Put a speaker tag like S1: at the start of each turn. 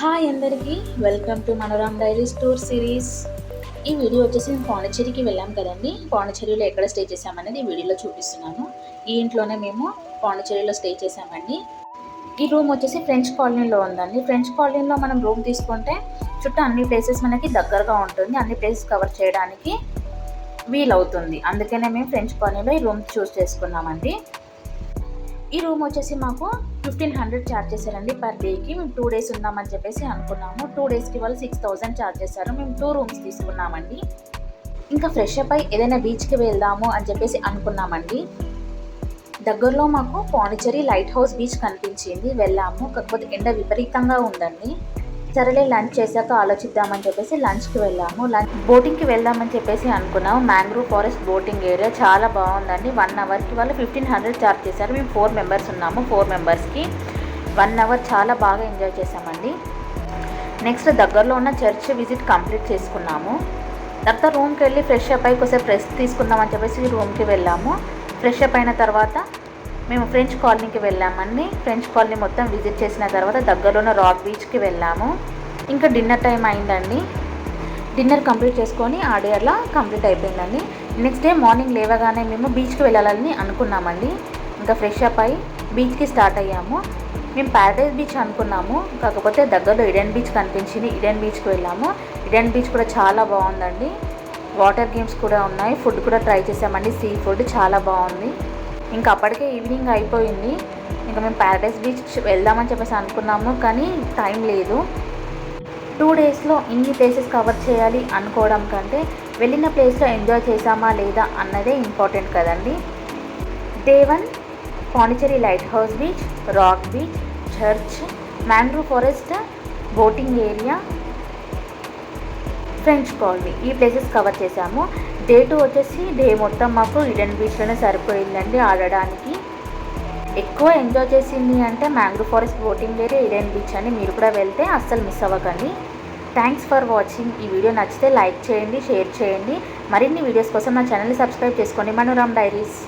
S1: Hi అందరికీ. Welcome to Manoram diary store series ఈ video వచ్చేసి మేము పాండిచ్చేరికి వెళ్ళాం కదండి. పాండిచ్చేరిలో ఎక్కడ స్టే చేసామనేది ఈ వీడియోలో చూపిస్తున్నాను. ఈ ఇంట్లోనే మేము పాండిచ్చేరిలో స్టే చేసామండి ఈ రూమ్ వచ్చేసి ఫ్రెంచ్ కాలనీలో ఉందండి. ఫ్రెంచ్ కాలనీలో మనం రూమ్ తీసుకుంటే చుట్టూ అన్ని ప్లేసెస్ మనకి దగ్గరగా ఉంటుంది. అన్ని ప్లేసెస్ కవర్ చేయడానికి వీలవుతుంది. అందుకనే మేము ఫ్రెంచ్ కాలనీలో ఈ రూమ్ చూస్ చేసుకున్నామండి. ఈ రూమ్ వచ్చేసి మాకు ఫిఫ్టీన్ హండ్రెడ్ ఛార్జ్ చేశారండి పర్ డేకి మేము టూ డేస్ ఉందామని చెప్పేసి అనుకున్నాము. టూ డేస్కి వాళ్ళు సిక్స్ థౌజండ్ ఛార్జ్ చేశారు. మేము టూ రూమ్స్ తీసుకున్నామండి. ఇంకా ఫ్రెష్ అప్ అయి ఏదైనా బీచ్కి వెళ్దాము అని చెప్పేసి అనుకున్నామండి. దగ్గరలో మాకు పాండిచ్చేరి లైట్ హౌస్ బీచ్ కనిపించింది. వెళ్ళాము. కాకపోతే ఎండ విపరీతంగా ఉందండి. సరేలే లంచ్ చేశాక ఆలోచిద్దామని చెప్పేసి లంచ్కి వెళ్ళాము. లంచ్ బోటింగ్కి వెళ్దామని చెప్పేసి అనుకున్నాము. మ్యాంగ్రూవ్ ఫారెస్ట్ బోటింగ్ ఏరియా చాలా బాగుందండి. వన్ అవర్కి వాళ్ళు ఫిఫ్టీన్ హండ్రెడ్ ఛార్జ్ చేశారు. మేము ఫోర్ మెంబర్స్ ఉన్నాము ఫోర్ మెంబర్స్కి. వన్ అవర్ చాలా బాగా ఎంజాయ్ చేసామండి నెక్స్ట్ దగ్గరలో ఉన్న చర్చ్ విజిట్ కంప్లీట్ చేసుకున్నాము. తర్వాత రూమ్కి వెళ్ళి ఫ్రెష్ అప్ అయి కొద్దిసేపు రెస్ట్ తీసుకుందామని చెప్పేసి రూమ్కి వెళ్ళాము. ఫ్రెష్ అప్ అయిన తర్వాత మేము ఫ్రెంచ్ కాలనీకి వెళ్ళామండి. ఫ్రెంచ్ కాలనీ మొత్తం విజిట్ చేసిన తర్వాత దగ్గరలోనే రాక్ బీచ్కి వెళ్ళాము. ఇంకా డిన్నర్ టైం అయిందండి. డిన్నర్ కంప్లీట్ చేసుకొని ఆ డే అలా కంప్లీట్ అయిపోయిందండి. నెక్స్ట్ డే మార్నింగ్ లేవగానే మేము బీచ్కి వెళ్ళాలని అనుకున్నామండి. ఇంకా ఫ్రెష్ అప్ అయి బీచ్కి స్టార్ట్ అయ్యాము. మేము ప్యారడైజ్ బీచ్ అనుకున్నాము. కాకపోతే దగ్గరలో ఇడెన్ బీచ్ కనిపించింది. ఇడెన్ బీచ్కి వెళ్ళాము. ఇడెన్ బీచ్ కూడా చాలా బాగుందండి. వాటర్ గేమ్స్ కూడా ఉన్నాయి. ఫుడ్ కూడా ట్రై చేసామండి. సీ ఫుడ్ చాలా బాగుంది. ఇంకా అప్పటికే ఈవినింగ్ అయిపోయింది. ఇంకా మేము ప్యారడైస్ బీచ్ వెళ్దామని చెప్పేసి అనుకున్నాము కానీ టైం లేదు. టూ డేస్లో ఇన్ని ప్లేసెస్ కవర్ చేయాలి అనుకోవడం కంటే వెళ్ళిన ప్లేస్లో ఎంజాయ్ చేసామా లేదా అన్నదే ఇంపార్టెంట్ కదండి. Day one Pondicherry lighthouse beach rock beach church మ్యాండ్రూ forest boating area French colony ఈ ప్లేసెస్ కవర్ చేసాము డే టూ వచ్చేసి డే మొత్తం మాకు ఇడెన్ బీచ్లోనే సరిపోయిందండి ఆడడానికి. ఎక్కువ ఎంజాయ్ చేసింది అంటే మ్యాంగ్రో ఫారెస్ట్ బోటింగ్ వేరే ఇడెన్ బీచ్ అని మీరు కూడా వెళ్తే అస్సలు మిస్ అవ్వకండి. థ్యాంక్స్ ఫర్ వాచింగ్ ఈ వీడియో నచ్చితే లైక్ చేయండి షేర్ చేయండి. మరిన్ని వీడియోస్ కోసం నా ఛానల్ని సబ్స్క్రైబ్ చేసుకోండి. మనోరామ్ డైరీస్.